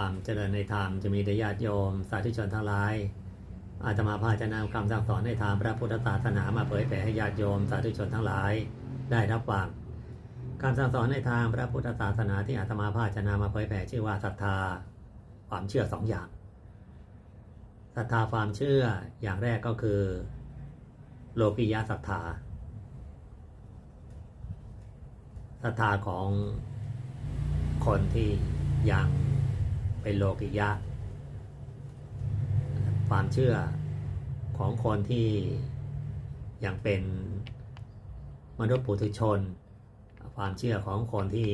ความเจริญในธรรมจะมีแด่ญาติโยม สาธุชนทั้งหลายอาตมาภาจะนำคำสั่งสอนในทางพระพุทธศาสนามาเผยแผ่ให้ญาติโยม สาธุชนทั้งหลาย ได้รับฟังคำสั่งสอนในทางพระพุทธศาสนาที่อาตมาภาจะนำมาเผยแผ่ชื่อว่าศรัทธา ความเชื่อสองอย่างศรัทธาความเชื่ออย่างแรกก็คือ โลกิยะศรัทธาศรัทธาของคนที่ยัง เป็นโลกิยะ ความเชื่อของคนที่ยังเป็นมนุษย์ปุถุชน ความเชื่อของคนที่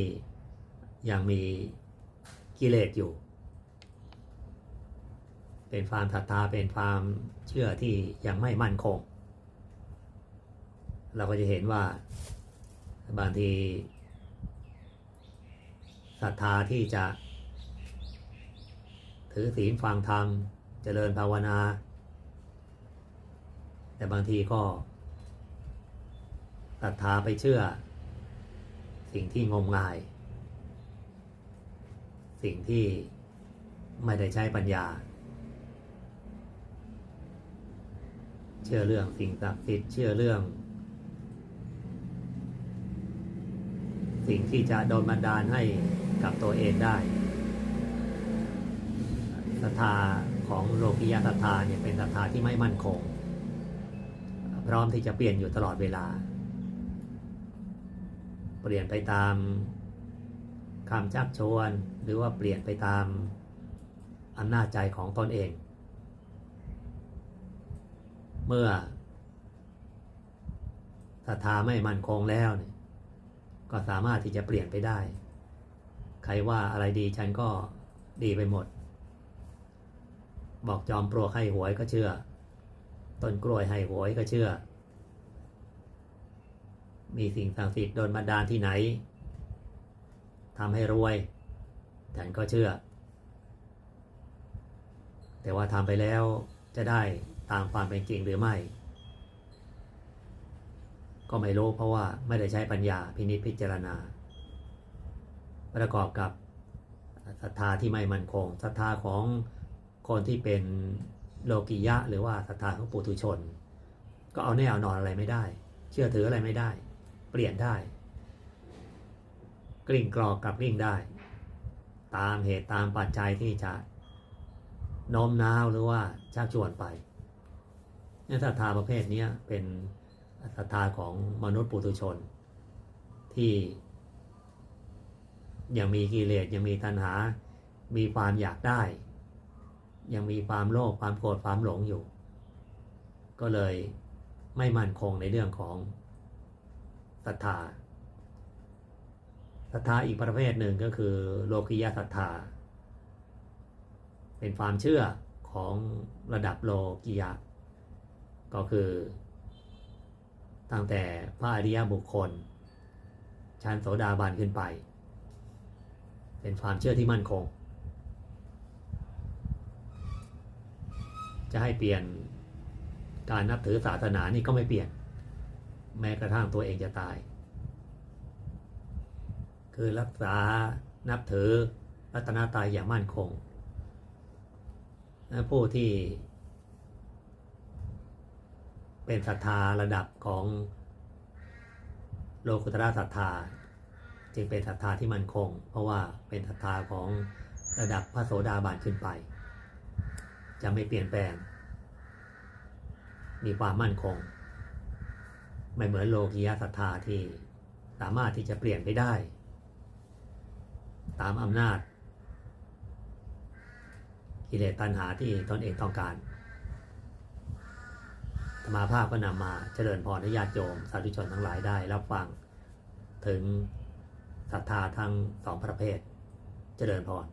ยังมีกิเลสอยู่ เป็นความศรัทธาเป็นความเชื่อที่ยังไม่มั่นคง เราก็จะเห็นว่าบางทีศรัทธาที่จะ ถือศีลฟังธรรม เจริญภาวนา แต่บางทีก็ศรัทธาไปเชื่อ สิ่งที่งมงาย สิ่งที่ไม่ได้ใช้ปัญญา เชื่อเรื่องสิ่งศักดิ์สิทธิ์เชื่อเรื่อง สิ่งที่จะโดนบันดาลให้กับตัวเองได้ ศรัทธาของโลกิยาศรัทธาเนี่ยเป็นศรัทธาที่ไม่มั่นคง พร้อมที่จะเปลี่ยนอยู่ตลอดเวลา เปลี่ยนไปตามคำชักชวน หรือว่าเปลี่ยนไปตามอำนาจใจของตนเอง เมื่อศรัทธาไม่มั่นคงแล้วเนี่ยก็สามารถที่จะเปลี่ยนไปได้ ใครว่าอะไรดีฉันก็ดีไปหมด บอกจอมปลวกให้หวยก็เชื่อ ต้นกล้วยให้หวยก็เชื่อ มีสิ่งศักดิ์สิทธิ์โดนบันดาลที่ไหนทำให้รวย ฉันก็เชื่อ แต่ว่าทำไปแล้วจะได้ตามความเป็นจริงหรือไม่ ก็ไม่รู้เพราะว่าไม่ได้ใช้ปัญญาพินิจพิจารณา ประกอบกับศรัทธาที่ไม่มั่นคงศรัทธาของ คนที่เป็นโลกิยะ หรือว่าศรัทธาของปุถุชน ก็เอาแน่เอานอนอะไรไม่ได้ เชื่อถืออะไรไม่ได้ เปลี่ยนได้ กลิ้งกรอกกลับกลิ้งได้ ตามเหตุตามปัจจัยที่จะน้อมน้าวหรือว่าชักชวนไปเนี่ยศรัทธาประเภทนี้เป็นศรัทธาของมนุษย์ปุถุชน ที่ยังมีกิเลสยังมีตัณหา มีความอยากได้ ยังมีความโลภความโกรธความหลงอยู่ ก็เลยไม่มั่นคงในเรื่องของศรัทธาศรัทธาอีกประเภทหนึ่งก็คือโลกิยาศรัทธา เป็นความเชื่อของระดับโลกิยะ ก็คือ ตั้งแต่พระอริยบุคคลชั้นโสดาบันขึ้นไป เป็นความเชื่อที่มั่นคง จะให้เปลี่ยนการนับถือศาสนานี่ก็ไม่เปลี่ยน แม้กระทั่งตัวเองจะตาย คือรักษานับถือรัตนตรัยอย่างมั่นคง ผู้ที่ เป็นศรัทธาระดับของโลกุตระศรัทธา จึงเป็นศรัทธาที่มั่นคง เพราะว่าเป็นศรัทธาของระดับพระโสดาบันขึ้นไป จะไม่เปลี่ยนแปลง มีความมั่นคง ไม่เหมือนโลกียศรัทธาที่สามารถที่จะเปลี่ยนไปได้ ตามอำนาจกิเลสตัณหาที่ตนเองต้องการธรรมาภาพก็นำมาเจริญพรให้ญาติโยมสาธุชนทั้งหลายได้รับฟังถึงศรัทธาทั้งสองประเภท เจริญพร